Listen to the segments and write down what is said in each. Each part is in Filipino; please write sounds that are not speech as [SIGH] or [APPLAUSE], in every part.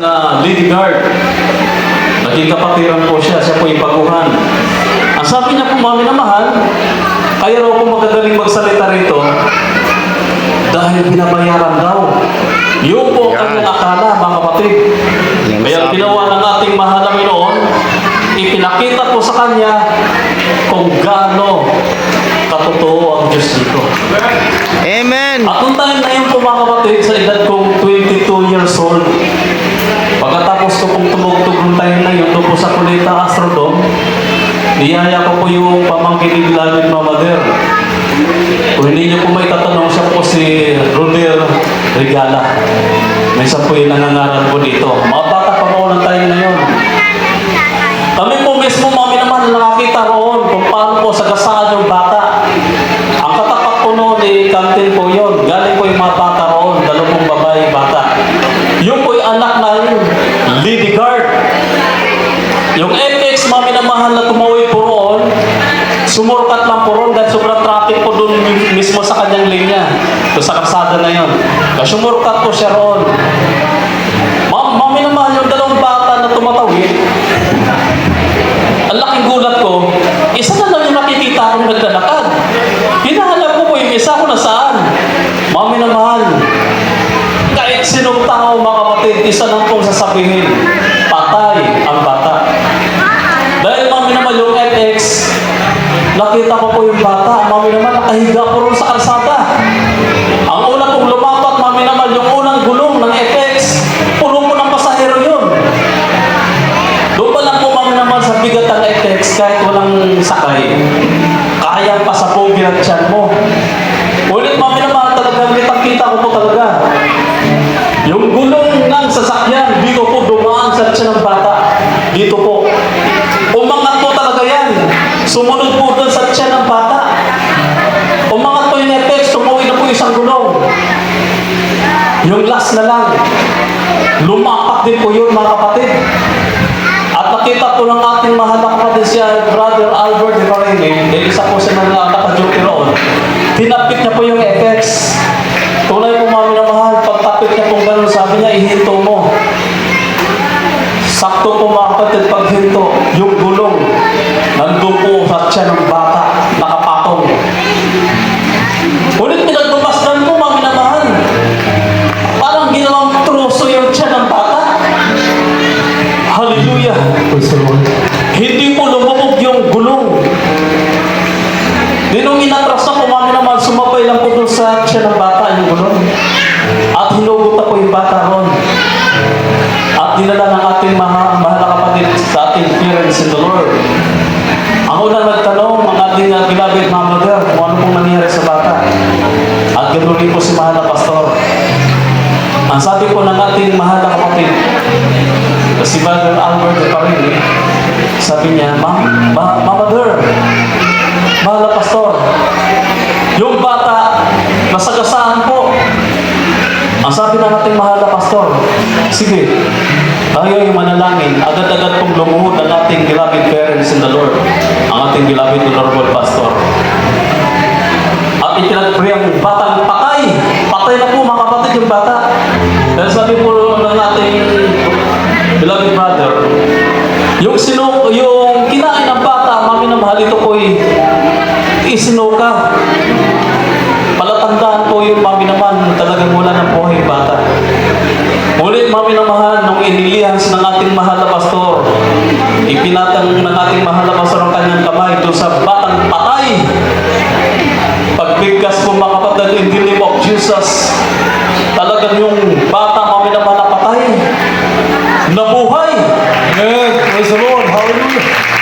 na Lady Guard. Naging kapatiran po siya, siya po yung baguhan. Ang sabi niya po, mami na mahal, kaya raw po magagaling magsalita rito dahil binabayaran daw. Yun po ang Yan. kanyang akala, mga kapatid. Yan Kaya ginawa ng ating mahal na Pinoon, ipinakita po sa kanya kung gaano katotoo ang Diyos dito. Amen. At nung time na yun po mga kapatid, sa edad kong 22 years old, pagkatapos ko pong tumugtog ng time na yun, doon po sa Kulita Astrodome, niyaya ko po yung pamangkin ni David Mamader. Kung hindi niyo po may tatanong, siya po si Roder Regala. May isa po yung nangangaral po dito. Mga bata pa po ng time na yun. Kalsada na yun. Kaya sumurkat po siya roon. Ma mami na mahal yung dalawang bata na tumatawid, ang laking gulat ko, isa na lang yung nakikita akong naglalakad. Hinahanap ko po yung isa ko nasaan. Mami na mahal. Kahit sinong tao, mga kapatid, isa lang pong sasabihin, patay ang bata. Dahil mami naman yung FX, nakita ko po yung bata. Mami naman nakahiga po rin sa kalsada. Kahit walang sakay. Kaya pa sa pogi ng tiyan mo. Ulit mami naman talagang kitang-kita ko po talaga. Yung gulong ng sasakyan, dito po dumaan sa tiyan ng bata. Dito po. Umangat po talaga yan. Sumunod po doon sa tiyan ng bata. Umangat po yung FX, tumuwi na po isang gulong. Yung last na lang. Lumapak din po yun mga kapatid. At nakita po ng ating mahal na kapatid siya, De Carene, dahil isa po siya na naka-duty roon. Tinapit niya po yung FX. Nung inatras na pumami naman, sumabay lang po doon sa tiyan ng bata yung gulong. At hinugot na yung bata ron. At dinala ng ating mga mahal na kapatid sa ating parents in the Lord. Ang unang nagtanong, ang ating uh, mama mother, kung ano pong nangyari sa bata. At ganoon rin po si mahal na pastor. Ang sabi po ng ating mahal na kapatid, si Brother Albert de Parini, sabi niya, Ma'am, ma Mama Mother, mahal na pastor, yung bata, nasagasaan po. Ang sabi ng ating mahal na pastor, sige, tayo yung manalangin, agad-agad pong lumuhod ang ating beloved parents in the Lord, ang ating beloved honorable pastor. At itinagpray ang batang patay. Patay na po mga kapatid yung bata. Dahil sabi po ng ating beloved brother, yung sino, yung bata, mami na mahal ito po'y isinuka. Palatandaan po yung mami naman, talagang wala ng buhay bata. Ngunit mami na mahal, nung inilihans ng ating mahal na pastor, ipinatang ng ating mahal na pastor ang kanyang kamay doon sa batang patay. Pagbigkas po mga kapatid in the name of Jesus, talagang yung bata mami na mahal na patay, nabuhay. Amen. Praise the Lord. Hallelujah.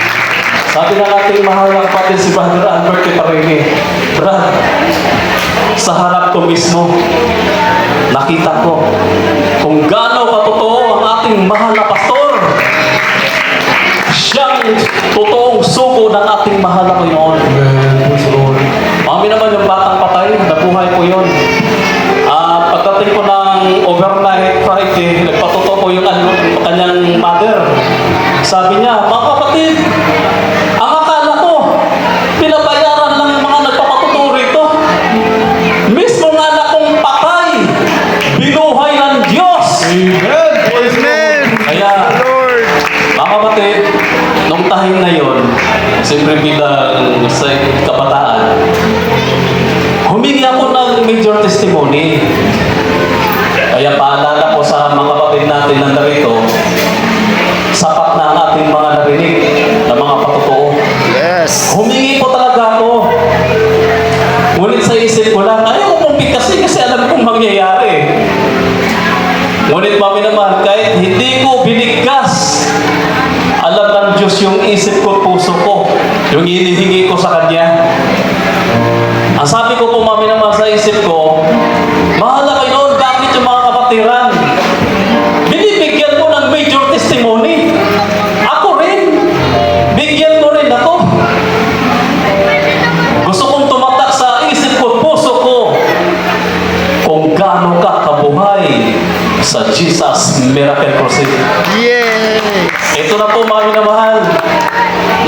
Sabi ng ating mahal na kapatid si Brother Albert Iparini, Brad, sa harap ko mismo, nakita ko kung gaano katotoo ang ating mahal na pastor. Siyang totoong suko ng ating mahal na Panginoon. Mami naman yung batang patay, nabuhay po yun. At pagdating po ng overnight Friday, nagpatuto po yung ano, kanyang mother. Sabi niya, mga kapatid, ang akala ko, pinabayaran lang yung mga nagpapatuto rito. Mismo nga na kong patay, binuhay ng Diyos. Amen. Amen. Kaya, mga kapatid, nung time na yon, siyempre bilang sa kabataan, humingi ako ng major testimony. Kaya paalala ko sa mga kapatid natin na narito, Diyos yung isip ko, puso ko, yung inihingi ko sa Kanya.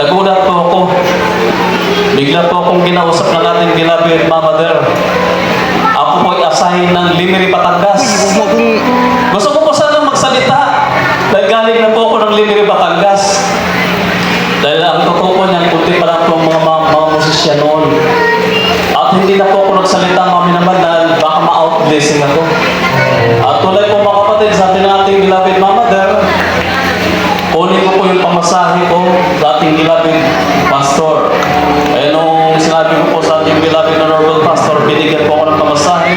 Nagulat po ako. Bigla po akong kinausap na natin kila Mama Mother. Ako po ay assign ng mo kong... Gusto ko po sana magsalita. Dahil galing na po ako ng Limeri Batangas. Dahil ang totoo po niyan, kunti pa lang po mga, mga, mga musisyan noon. At hindi na po ako nagsalita kami naman dahil baka ma-outblessing ako. At tulad po mga kapatid sa ating ating beloved Mama Mother, kunin ko po pamasahe ko sa ating beloved pastor. Eh nung sinabi ko po sa ating beloved honorable pastor, binigyan po ako ng pamasahe.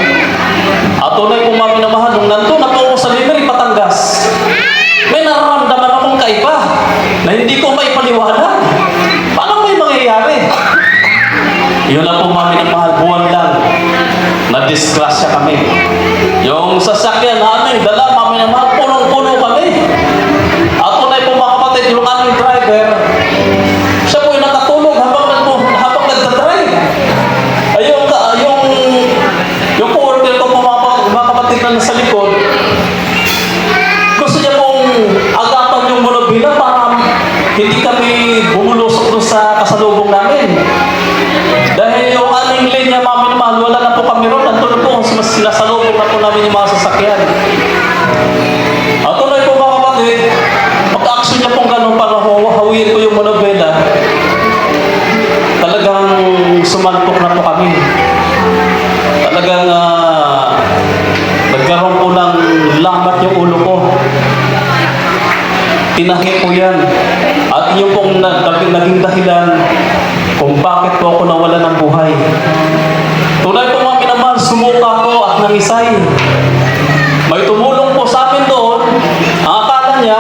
At tunay po mami na mahal, nung nandun na po sa Liberty, Batangas, may nararamdaman akong kaiba na hindi ko may paliwanag. Paano may mangyayari? Yun lang po mami na mahal, buwan lang. Na-disgrasya kami. Yung sasakyan namin, dala mami na mahal, punong-puno kami. Yung aming driver, siya po yung nakatulog habang, nagpo, habang nagdadrive. Ay, yung, ka- yung, yung co-worker ko po mga, pa- mga kapatid na nasa likod, gusto niya pong agapan yung monobila para hindi kami bumulusok doon sa kasalubong namin. Dahil yung aming linya, mami naman, wala na po kami ron. Nandun na po, sinasalubong na po namin yung mga sasakyan. Hawiin ko yung monobela, talagang sumantok na po kami. Talagang ah, nagkaroon po ng lamat yung ulo ko. Tinahi po yan. At yun pong na, naging, dahilan kung bakit po ako nawala ng buhay. Tunay po mga minamahal, sumuka ko at nangisay. May tumulong po sa amin doon. Ang akala niya,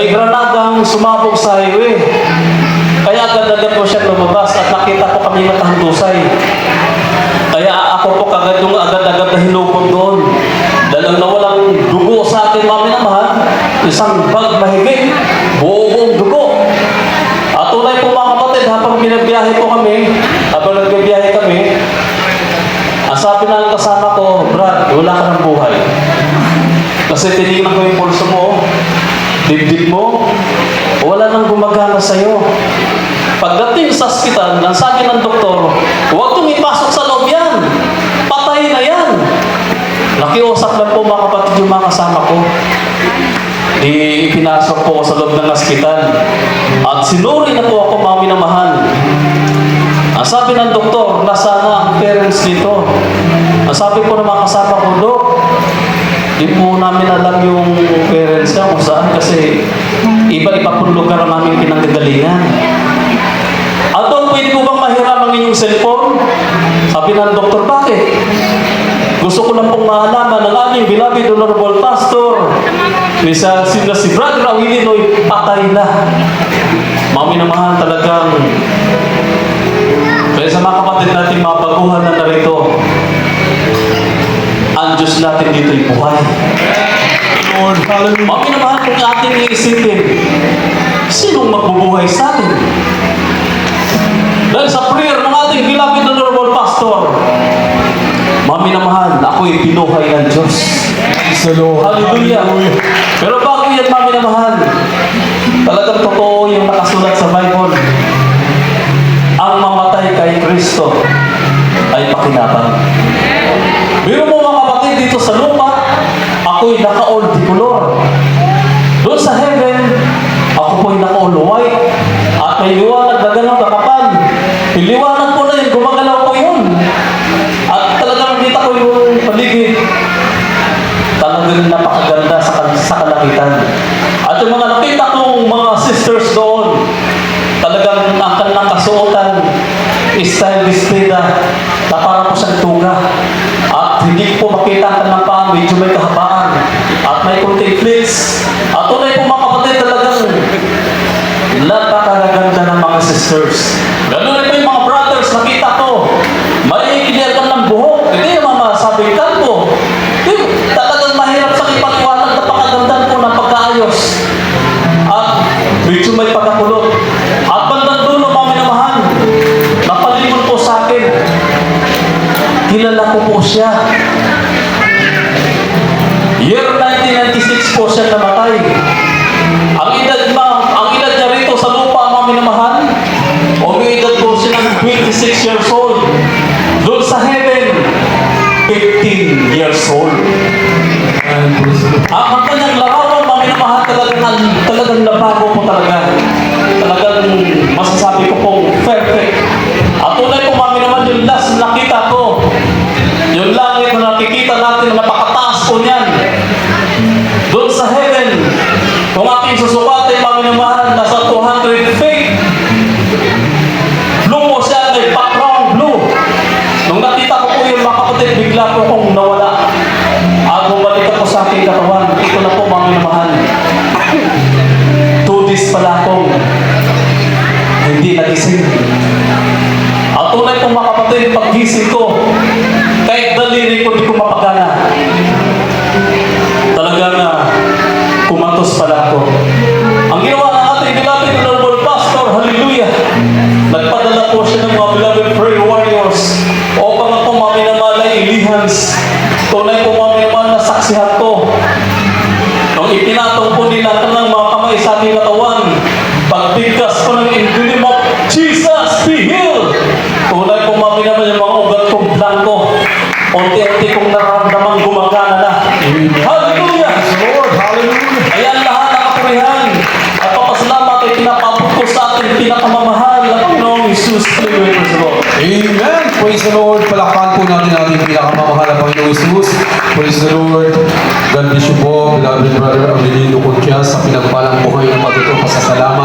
may granadang sumabog sa highway. Kaya agad-agad po siya lumabas at nakita ko kami matahandusay. Kaya ako po kagad yung agad-agad na hinubog doon. Dahil ang nawalang dugo sa akin, mami na mahal, isang bag mahigit, buong dugo. At tunay po mga kapatid, habang binabiyahe po kami, habang nagbibiyahe kami, ang sabi ng kasama ko, Brad, wala ka ng buhay. Kasi tinignan ko yung pulso mo, dibdib mo, wala nang gumagana sa'yo. Pagdating sa ospital, ang sabi ng doktor, huwag kong ipasok sa loob yan. Patay na yan. Nakiusap lang po mga kapatid yung mga kasama ko. Di pinasok po ako sa loob ng ospital. At sinuri na po ako mami na mahal. Ang sabi ng doktor, nasa na ang parents nito. Ang sabi po ng mga kasama ko, Dok, di po namin alam yung parents niya kung saan kasi iba-iba pong lugar ang aming pinanggagalingan. At doon, pwede ko bang mahiram ang inyong cellphone? Sabi ng doktor, bakit? Gusto ko lang pong maalaman ng aming beloved honorable pastor ni sa si, na si Brother Awilinoy patay na. Mami na mahal talagang kaya sa mga kapatid natin mga baguhan na narito, ang Diyos natin dito'y buhay. Lord, hallelujah. Mami na mahal kung ating iisipin, sinong magbubuhay sa atin? Dahil sa prayer ng ating beloved honorable pastor, Mami na mahal, ako'y pinuhay ng Diyos. Hallelujah. Pero bago yan, mami na mahal, talagang totoo yung nakasulat sa Bible. Ang mamatay kay Kristo ay pakinabang. Biro mo mga dito sa lupa, ako'y naka-old color. Doon sa heaven, ako po'y naka-all white. At may liwanag na ganang katapan. Iliwanag po medyo may kahabaan at may konting flits. At tunay po mga kapatid talagang napakaganda ng mga sisters. Ganun rin yung mga brothers, nakita ko. May kinyagan ng buhok. Hindi yung mga sabitan ko. Talagang mahirap sa ipaliwanag na pakaganda po ng pagkaayos. At medyo may pagkakulot. At bandang dulo, mga minamahal, napalimon po sa akin. Kilala ko po siya. Year 1996 po siya namatay. Ang edad ma, ang edad niya rito sa lupa mga minamahal, o may edad po siya ng 26 years old. Doon sa heaven, 15 years old. Ang ang kanyang larawan, mga minamahal, talagang, talagang nabago po talaga. Talagang masasabi katawan. Ito na po mga minamahal. [COUGHS] Two days pala akong hindi nagising. At tunay pong mga kapatid, paggising ko, kahit daliri ko, di ko mapagana. Talagang na kumatos pala ako. Ang ginawa ng ating beloved Honorable Pastor, hallelujah, nagpadala po siya ng mga beloved prayer warriors upang ako mga minamalay ilihans. Tunay po natin ating pinakamamahal na Panginoong Isus. Praise the Lord. God bless you po, beloved brother Avelino Conchas, sa pinagpalang buhay ng matuto pasasalamat.